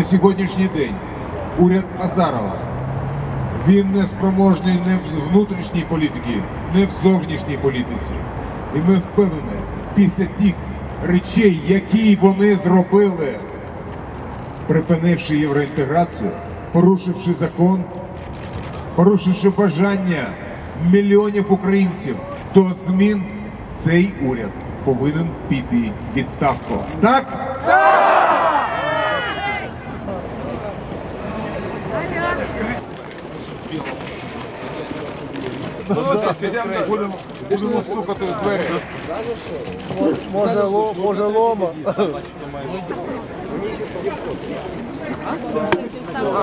на сьогоднішній день уряд Азарова він не спроможний не в внутрішній політиці, не в зовнішній політиці. І ми впевнені, після тих речей, які вони зробили, припинивши євроінтеграцію, порушивши закон, порушивши бажання мільйонів українців до змін, цей уряд повинен піти відставку. Так? Будемо, будемо стукати в двері. Може, ло- може лома.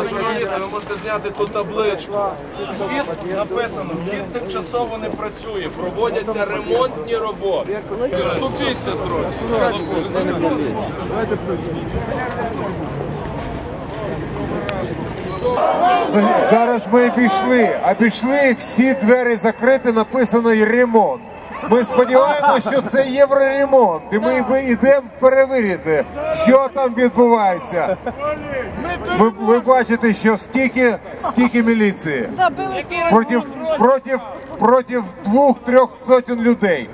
Журналісти, ви можете зняти ту табличку. Вхід написано, вхід тимчасово не працює, проводяться ремонтні роботи. Ступіться трохи. Зараз ми пішли, а пішли всі двері закриті, написано і ремонт. Ми сподіваємося, що це євроремонт, і ми йдемо перевірити, що там відбувається. Ви, ви бачите, що скільки, скільки міліції проти, проти, проти двох-трьох сотень людей.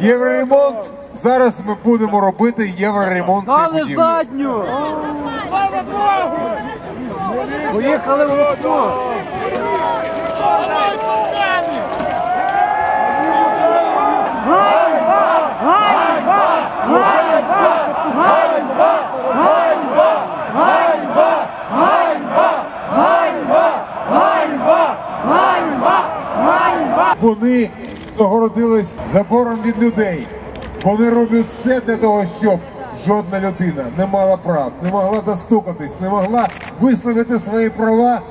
Євроремонт. Зараз ми будемо робити євроремонт цієї будівлі. задню. Поїхали в Москву. Вони загородились забором від людей. Вони роблять все для того, щоб жодна людина не мала прав, не могла достукатись, не могла висловити свої права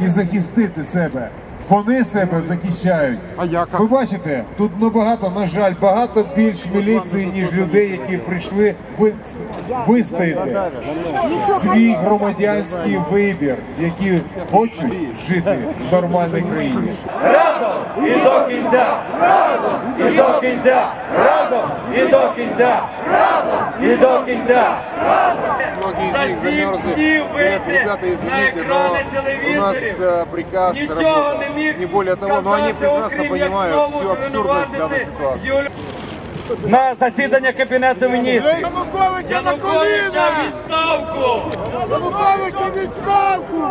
і захистити себе. Вони себе захищають. А як? Ви бачите, тут набагато, на жаль, багато більш міліції, ніж людей, які прийшли ви- вистояти свій громадянський вибір, які хочуть жити в нормальній країні. разом і до кінця, разом і до кінця, разом і до кінця, разом і до кінця. Многие из За них сім днів вийти на екрани но у нас телевізорів. э, Нічого не Не более того, но они прекрасно понимают всю абсурдность данной ситуации. На засідання Кабінету міністрів. Януковича на Януковича в відставку! Януковича відставку!